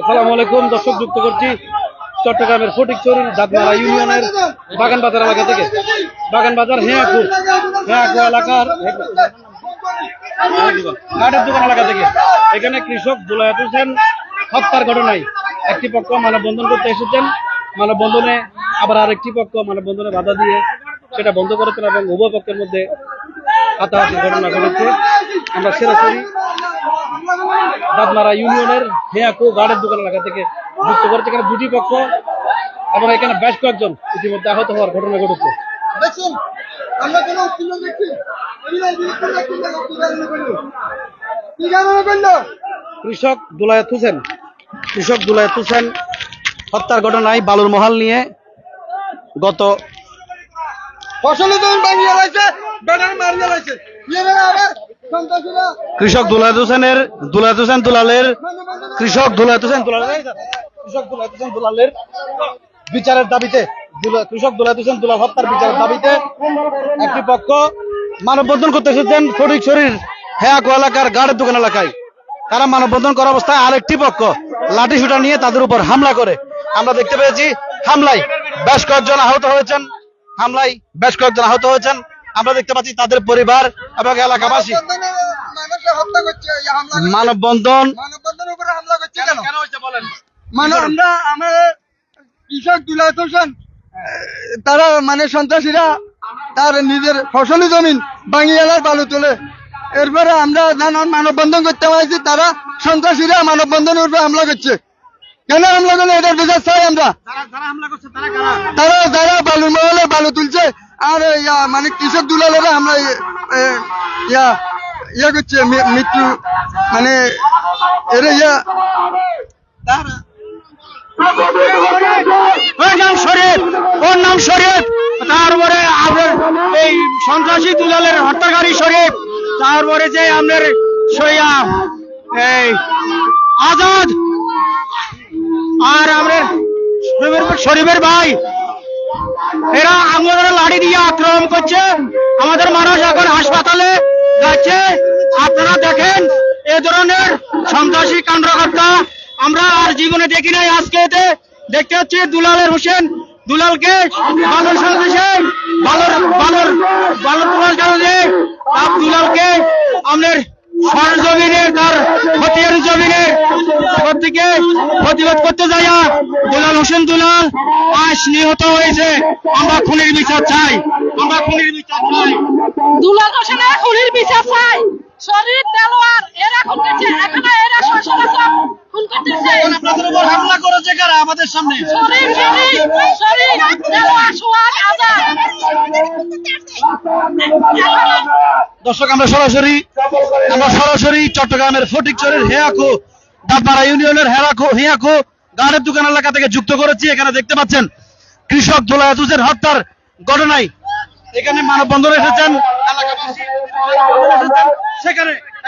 আসসালামু আলাইকুম, দর্শক যুক্ত করছি চট্টগ্রামের ফটিকচুরির দাঁতমারা ইউনিয়নের বাগান বাজার এলাকা থেকে। বাগান বাজার হেয়াকু হেয়াকু এলাকার কাঠের দোকান এলাকা থেকে। এখানে কৃষক দুলায়াত হোসেন হত্যার ঘটনায় একটি পক্ষ মানববন্ধন করতে এসেছেন। মানববন্ধনে আবার আরেকটি পক্ষ মানববন্ধনে বাধা দিয়ে সেটা বন্ধ করেছেন এবং উভয় পক্ষের মধ্যে হাতাহাতির ঘটনা ঘটেছে। আমরা সরাসরি দাঁতমারা ইউনিয়নের হেয়াকু গার্ডের দোকান এলাকা থেকে যুক্ত করেছে। এখানে দুটি পক্ষ এবং এখানে বেশ কয়েকজন ইতিমধ্যে আহত হওয়ার ঘটনা ঘটেছে। দেখুন আমরা কোনো উত্তীর্ণ? কৃষক দুলায়াত হোসেন কৃষক দুলায়াত হোসেন হত্যার ঘটনায় বালুর মহাল নিয়ে গত ফসলে যখন কৃষক দুলায়াত হোসেনের দুলায়াত হোসেন দুলালের, কৃষক দুলায়াত হোসেন দুলালের কৃষক দুলায়াত হোসেন দুলালের বিচারের দাবিতে কৃষক দুলায়াত হোসেন দুলাল হত্যার বিচারের দাবিতে একটি পক্ষ মানববন্ধন করতে এসেছেন ফটিক শরীর হেয়াকো এলাকার গাড়ের দোকান এলাকায়। তারা মানববন্ধন করা অবস্থায় আরেকটি পক্ষ লাঠি শুটা নিয়ে তাদের উপর হামলা করে। আমরা দেখতে পেয়েছি, হামলায় বেশ কয়েকজন আহত হয়েছেন, হামলায় বেশ কয়েকজন আহত হয়েছেন। আমরা দেখতে পাচ্ছি তাদের পরিবার এবং এলাকাবাসী। মানববন্ধনে। মানে আমরা আমার কৃষক দুলাত হোসেন তারা মানে সন্ত্রাসীরা তার নিজের ফসলি জমিন বাঙিয়ালার বালু তোলে। এরপরে আমরা জানান মানববন্ধন করতে পারছি তারা সন্ত্রাসীরা মানববন্ধনের উপরে হামলা করছে। কেন হামলা করলে? এটার বিচার চাই আমরা। তারা যারা বালু মহলে বালু তুলছে আর, ইয়া মানে কৃষক দুলালেরা আমরা ইয়া ইয়া করছে মৃত্যু মানে এর, ইয়া। নাম শরীফ নাম শরীফ। তারপরে এই সন্ত্রাসী দুলালের হত্যাকারী শরীফ। তারপরে যে আপনার সইয়া এই আজাদ। আর শরীফের শরীফের ভাই এরা আমাদের লাড়ি দিয়ে আক্রমণ করছে। আমাদের মানুষ এখন হাসপাতালে যাচ্ছে। আপনারা দেখেন, এ ধরনের সন্ত্রাসী কাণ্ডকর্তা আমরা আর জীবনে দেখি নাই আজকে এতে। দেখতে হচ্ছে দুলালের হোসেন। দুলালকে বালুর সন্ত্রাসে বালুর বালুর বালুর প্রমাণ কারণে দুলালকে আমাদের সরজমিনে, তার খতিয়ান জমিনে প্রতিবাদ করতে যাইয়া দুলাল হোসেন দুলাল আজ নিহত হয়েছে। আমরা খুনির বিচার চাই। আমরা খুনির বিচার চাই। দুলাল হোসেনের খুনির বিচার চাই। শরীর দেলোয়ার এরা খুন করছে। এখানে এরা খুন করতেছে। আপনাদের উপর হামলা করেছে কারা? আমাদের সামনে। শরীর শরীর শরীর দেলোয়ার আজাদ। দর্শক আমরা সরাসরি আমরা সরাসরি চট্টগ্রামের ফটিকচরের হেয়াকো দাঁতমারা ইউনিয়নের হেরাকো, হিয়াকো গাড়ের দোকান এলাকা থেকে যুক্ত করেছি এখানে দেখতে পাচ্ছেন কৃষক দোলায়াত হত্যার ঘটনায় এখানে মানববন্ধন এসেছেন, এলাকাবাসী। সেখানে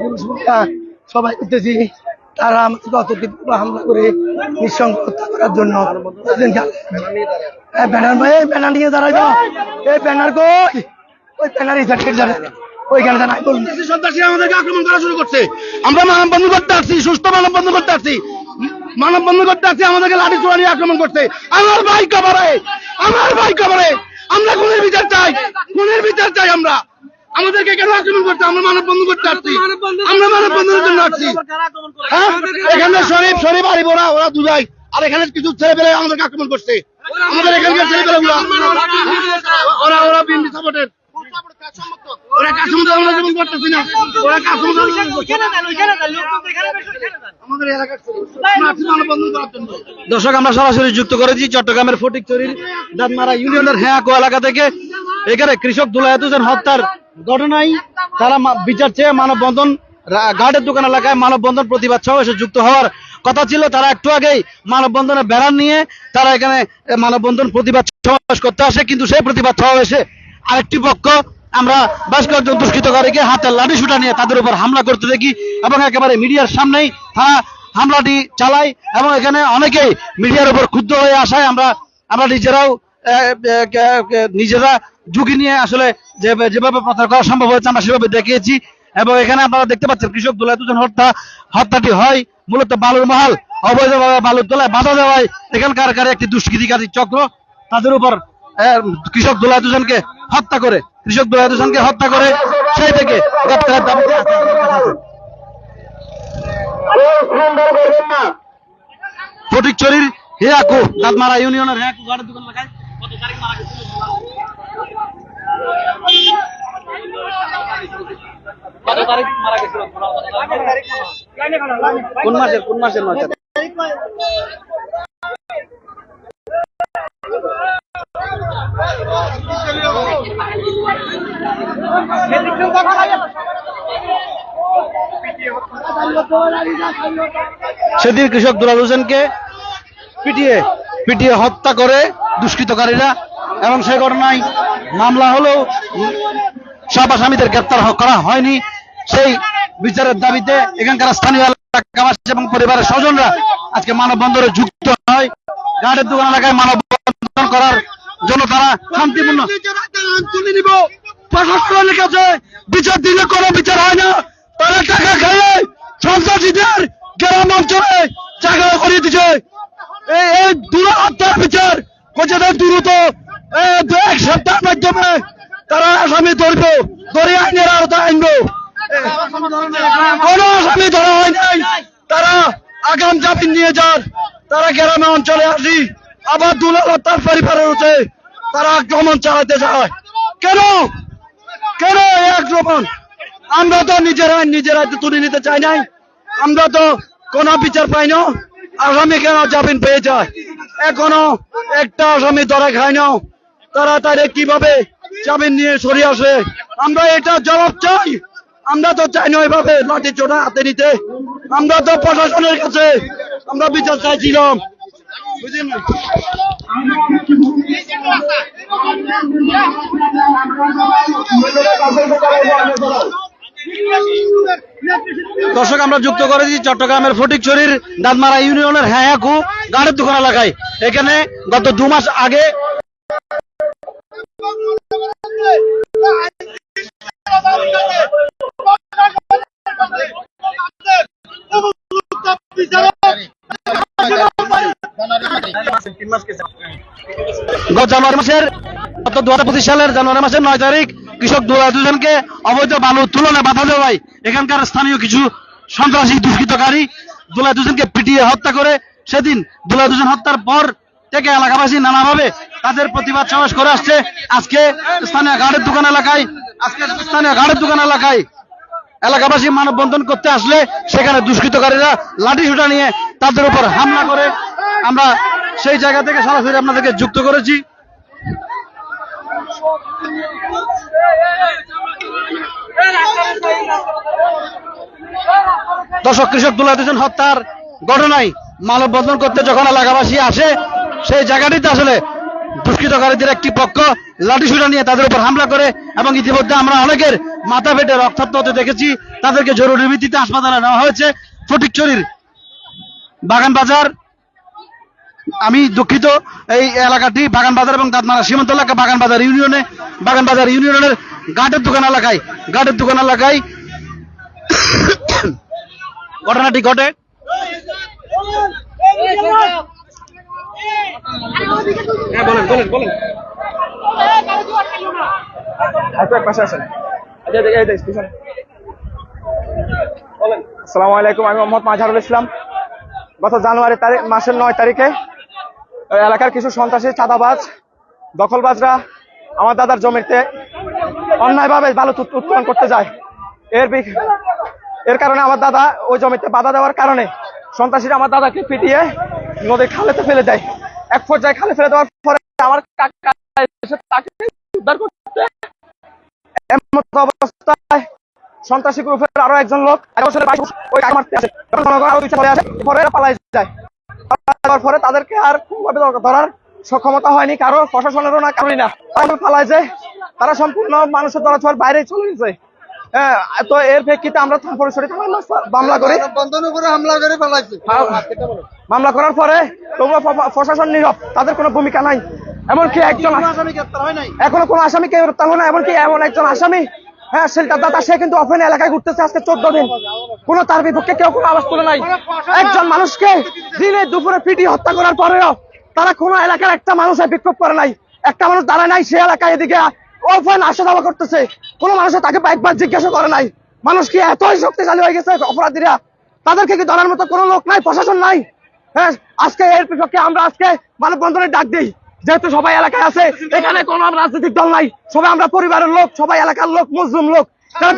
পুরুষ মহিলা সবাই করতেছি তারা হামলা করে, নিঃসঙ্গ হত্যা করার জন্য ব্যানার ভাই ব্যানার নিয়ে এই ব্যানার কই? ওই আক্রমণ করা শুরু করছে। আমরা মানববন্ধন করতে সুস্থ করতে করতে আমাদেরকে আক্রমণ করছে। আমার ভাই কবরে, আমার ভাই আমরা বিচার চাই, খুনের বিচার চাই আমরা। আমাদেরকে কেন আক্রমণ করছে আমরা মানববন্ধন করতে আসছি। আমরা মানববন্ধনের জন্য আসছি। হ্যাঁ? এখানে শরীফ শরীফ আরিব ওরা ওরা দুজাই আর এখানে কিছু ছেলে পেলে আমাদেরকে আক্রমণ করছে। আমাদের এখানকার ছেলে পেলে ওরা। ওরা বিএনপি সাপোর্টের ওরা কাশ্মীর আমরা করতেছি না ওরা কাশ্মীর আমাদের এলাকার দর্শক আমরা সরাসরি যুক্ত করেছি চট্টগ্রামের ফটিকচুরির দাঁতমারা ইউনিয়নের হেয়াকো এলাকা থেকে। এখানে কৃষক দুলায়াত হোসেন হত্যার ঘটনায় তারা বিচার চেয়ে মানববন্ধন, রা- গার্ডের দোকান এলাকায় মানববন্ধন প্রতিবাদ সমাবেশে যুক্ত হওয়ার কথা ছিল। তারা একটু আগেই মানববন্ধনে বেড়ান নিয়ে তারা এখানে মানববন্ধন প্রতিবাদ সমাবেশ করতে আসে। কিন্তু সেই প্রতিবাদ সমাবেশে আরেকটি পক্ষ, আমরা বেশ কয়েকজন দুষ্কৃতকারীকে হাতে লাঠি শুটা নিয়ে তাদের উপর হামলা করতে দেখি এবং একেবারে মিডিয়ার সামনেই তারা হামলাটি চালায় এবং এখানে অনেকেই মিডিয়ার উপর ক্ষুব্ধ হয়ে আসায় আমরা আমরা নিজেরাও নিজেরা ঝুঁকি নিয়ে আসলে যেভাবে প্রচার করা সম্ভব হয়েছে, আমরা সেভাবে দেখিয়েছি। এবং এখানে আপনারা দেখতে পাচ্ছেন, কৃষক দোলায় দুজন হত্যা, হত্যাটি হয় মূলত বালুর মহাল, অবৈধভাবে বালুর তোলায় বাধা দেওয়ায়। এখানকার কার একটি দুষ্কৃতিকারী চক্র, তাদের উপর কৃষক দোলায় দুজনকে হত্যা করে, কৃষক দোলায় দুজনকে হত্যা করে, সেই থেকে গ্রেপ্তারের আমাদের কাছে হেয়াকু দাঁতমারা ইউনিয়নের হেয়াকু গাড়ির দোকান লাগায়। কোন মাসের কোন মাসের মাসে সেদিন কৃষক দুলাল হোসেনকে পিটিয়ে পিটিয়ে হত্যা করে দুষ্কৃতকারীরা, এবং সেই ঘটনায় মামলা হলেও সব আসামিদের গ্রেপ্তার করা হয়নি। সেই বিচারের দাবিতে এখানকার স্থানীয় এলাকাবাসী এবং পরিবারের স্বজনরা আজকে মানববন্ধনে যুক্ত হয়। গার্ডের দোকান এলাকায় মানববন্ধন করার জন্য তারা শান্তিপূর্ণ বিচার দিলে কোনো বিচার হয় না। তারা টাকা খেয়ে সন্ত্রাসীদের গ্রাম অঞ্চলে জায়গা করিয়ে দিচ্ছে এই দূর বিচার তার দ্রুত এক সপ্তাহের মাধ্যমে তারা আসামি ধরবো, ধরে আইনের আওতায় আনব। কোন আসামি ধরা হয় নাই। তারা আগাম জামিন নিয়ে যান। তারা গ্রামে অঞ্চলে আসি। আবার দুলাল তার পরিবারের হচ্ছে তারা আক্রমণ চালাতে যায়। কেন? কেন এই আক্রমণ? আমরা তো নিজেরা নিজেরা তো তুলে নিতে চাই নাই। আমরা তো কোনো বিচার পাই না আসামি কেন জামিন পেয়ে যায়। এখনও একটা আসামি ধরা খায় না তারা তারে কীভাবে জামিন নিয়ে সরিয়ে আসে? আমরা এটা জবাব চাই। আমরা তো চাই না এভাবে লাঠি চোটা হাতে নিতে। আমরা তো প্রশাসনের কাছে আমরা বিচার চাইছিলাম। বুঝলেন? দর্শক, আমরা যুক্ত করেছি চট্টগ্রামের ফটিকছড়ির দাঁতমারা ইউনিয়নের হ্যাঁকু গাড়ির দোকান এলাকায়। এখানে গত দু মাস আগে গত জানুয়ারি মাসের গত দু হাজার পঁচিশ সালের জানুয়ারি মাসের নয় তারিখ কৃষক দুজনকে অবৈধ বালু তুলনে বাধা দেওয়ায় এখানকার স্থানীয় কিছু সন্ত্রাসী দুষ্কৃতকারী দুলা দুজনকে পিটিয়ে হত্যা করে সেদিন দুলা দুজন হত্যার পর থেকে এলাকাবাসী নানাভাবে তাদের প্রতিবাদ সমাবেশ করে আসছে আজকে স্থানীয় গাড়ির দোকান এলাকায় আজকে স্থানীয় গাড়ির দোকান এলাকায় এলাকাবাসী মানববন্ধন করতে আসলে সেখানে দুষ্কৃতকারীরা লাঠি সুটা নিয়ে তাদের উপর হামলা করে আমরা সেই জায়গা থেকে সরাসরি আপনাদেরকে যুক্ত করেছি দর্শক, কৃষক দুলা হোসেন হত্যার ঘটনায় মানববন্ধন করতে যখন এলাকাবাসী আসে, সেই জায়গাটিতে আসলে দুষ্কৃতকারীদের একটি পক্ষ লাঠি সুটা নিয়ে তাদের উপর হামলা করে এবং ইতিমধ্যে আমরা অনেকের মাথা ফেটে রক্তাক্ত দেখেছি। তাদেরকে জরুরি ভিত্তিতে হাসপাতালে নেওয়া হয়েছে। ফটিকছড়ির বাগান বাজার। আমি দুঃখিত, এই এলাকাটি বাগান বাজার এবং দাঁতমারা সীমান্ত এলাকা বাগান বাজার ইউনিয়নে বাগান বাজার ইউনিয়নের গাটের দোকান এলাকায় গাটের দোকান এলাকায়। ঘটনাটি ঘটে। হ্যাঁ বলেন বলেন বলেন। আসসালামু আলাইকুম আমি মোহাম্মদ মাঝারুল ইসলাম। গত জানুয়ারি তারিখ মাসের নয় তারিখে এলাকার কিছু সন্ত্রাসী চাঁদাবাজ দখলবাজরা আমার দাদার জমিতে অন্যায়ভাবে উত- উত্তোলন করতে যায়। এর এর কারণে আমার দাদা ওই জমিতে বাধা দেওয়ার কারণে সন্ত্রাসীরা আমার দাদাকে পিটিয়ে নদীর খালেতে ফেলে দেয়। এক পর্যায়ে খালে ফেলে দেওয়ার পরে আমার কাকা এসে তাকে উদ্ধার করতে। মতো অবস্থায় গ্রুপের আরও একজন লোক পরে যায়। তাদেরকে আর কোনোভাবে ধরার সক্ষমতা হয়নি কারও প্রশাসনেরও না কারোই না। তারা পালায় যে তারা সম্পূর্ণ মানুষের ধরা বাইরে চলে গেছে। হ্যাঁ তো এর প্রেক্ষিতে আমরা মামলা করি। হামলা করে ফেলাইছে। মামলা করার পরে তবুও প্রশাসন নীরব তাদের কোনো ভূমিকা নাই। এমনকি একজন এখনও কোনো আসামি কেউ গ্রেপ্তার হয় না এমনকি এমন একজন আসামি হ্যাঁ সেলটার দাদা সে কিন্তু অফেন এলাকায় ঘুরতেছে আজকে চোদ্দ দিন। কোনো তার বিপক্ষে কেউ কোনো আওয়াজ তুলে নাই। একজন মানুষকে দিনে দুপুরে পিটি হত্যা করার পরেও তারা কোনো এলাকার একটা মানুষ বিক্ষোভ করে নাই। একটা মানুষ দাঁড়ায় নাই সে এলাকায় এদিকে অফেন আসা দাওয়া করতেছে। কোনো মানুষও তাকে একবার জিজ্ঞাসা করে নাই। মানুষ কি এতই শক্তিশালী হয়ে গেছে অপরাধীরা? তাদেরকে কি ধরার মতো কোনো লোক নাই, প্রশাসন নাই? হ্যাঁ আজকে এর বিপক্ষে আমরা আজকে মানববন্ধনের ডাক দিই। যেহেতু সবাই এলাকায় আছে, এখানে কোন রাজনৈতিক দল নাই। সবাই আমরা পরিবারের লোক, সবাই এলাকার লোক, মুসলিম লোক।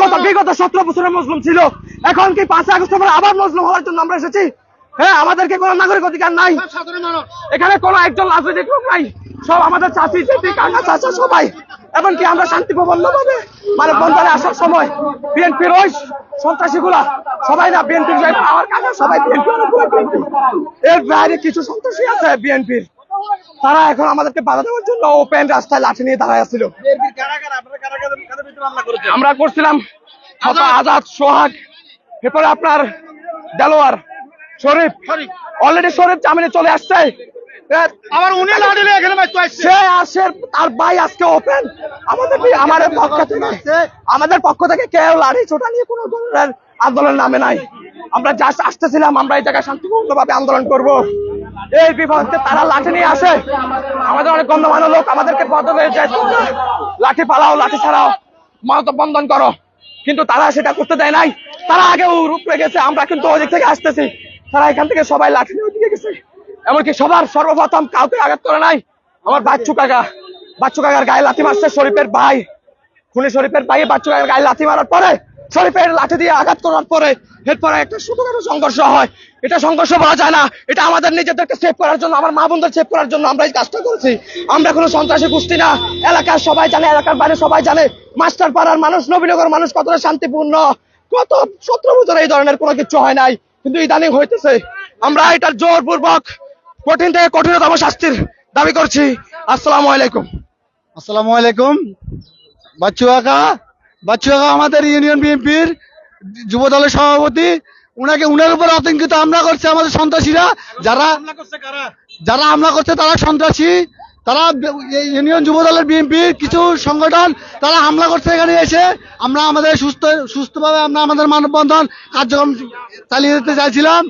গত, বিগত সতেরো বছরের মুসলিম ছিল। এখন কি পাঁচ আগস্ট আবার মুসলিম হওয়ার জন্য আমরা এসেছি? হ্যাঁ আমাদেরকে কোনো নাগরিক অধিকার নাই। এখানে কোনো একজন রাজনৈতিক লোক নাই। সব আমাদের চাষি চাষি কাকা চাচা সবাই। এমনকি আমরা শান্তিপূর্ণ ভাবে মানে বন্ধনে আসার সময় বিএনপির ওই সন্ত্রাসী গুলা সবাই না বিএনপির আমার কাকা সবাই বিএনপি এর বাইরে কিছু সন্ত্রাসী আছে বিএনপির। তারা এখন আমাদেরকে বাধা দেওয়ার জন্য ওপেন রাস্তায় লাঠি নিয়ে দাঁড়ায় ছিল আমরা করছিলাম আজাদ সোহাগ এরপরে আপনার দেলোয়ার। শরীফ অলরেডি শরীফ জামিনে চলে আসছে। আবার উনি লাড়িলে এখানে সে আসে তার ভাই আজকে ওপেন আমাদের আমাদের পক্ষ থেকে আমাদের পক্ষ থেকে কেউ লাড়ি ছোটা নিয়ে কোনো ধরনের আন্দোলন নামে নাই। আমরা জাস্ট আসতেছিলাম আমরা এই জায়গায় শান্তিপূর্ণ ভাবে আন্দোলন করব। এই বিভাগকে তারা লাঠি নিয়ে আসে। আমাদের অনেক গণ্যমান্য লোক আমাদেরকে পদ হয়ে যায়। লাঠি পালাও লাঠি ছাড়াও। মানত বন্ধন করো। কিন্তু তারা সেটা করতে দেয় নাই। তারা আগে রূপে গেছে আমরা কিন্তু ওদিক থেকে আসতেছি। তারা এখান থেকে সবাই লাঠি নিয়ে ওদিকে গেছে। এমনকি সবার সর্বপ্রথম কাউকে আঘাত করে নাই। আমার বাচ্চু কাকা, বাচ্চু কাকার গায়ে লাথি মারছে শরীফের ভাই। খুনি শরীফের ভাই বাচ্চু কাকার গায়ে লাথি মারার পরে, শরীফের লাঠি দিয়ে আঘাত করার পরে এরপরে একটা ছোটখাটো সংঘর্ষ হয়। এটা সংঘর্ষ বলা যায় না। এটা আমাদের নিজেদেরকে সেভ করার জন্য, আমার মা বোনদের সেভ করার জন্য আমরা এই কাজটা করেছি। আমরা কোনো সন্ত্রাসী গোষ্ঠী না। এলাকার সবাই জানে, এলাকার বাইরে সবাই জানে মাস্টার পাড়ার মানুষ নবীনগর মানুষ কতটা শান্তিপূর্ণ। কত সতেরো বছর এই ধরনের কোনো কিছু হয় নাই। কিন্তু ইদানিং হইতেছে। আমরা এটার জোরপূর্বক কঠিন থেকে কঠিনতম শাস্তির দাবি করছি। আসসালামু আলাইকুম। আসসালামু আলাইকুম। বাচ্চু কাকা বাচ্চু কাকা আমাদের ইউনিয়ন বিএনপির যুব দলের সভাপতি। উনাকে, উনার উপর আতঙ্কিত হামলা করছে আমাদের সন্ত্রাসীরা। যারা যারা হামলা করছে তারা সন্ত্রাসী। তারা ইউনিয়ন যুব দলের বিএনপির কিছু সংগঠন তারা হামলা করছে এখানে এসে। আমরা আমাদের সুস্থ সুস্থভাবে আমরা আমাদের মানববন্ধন কার্যক্রম চালিয়ে যেতে চাইছিলাম।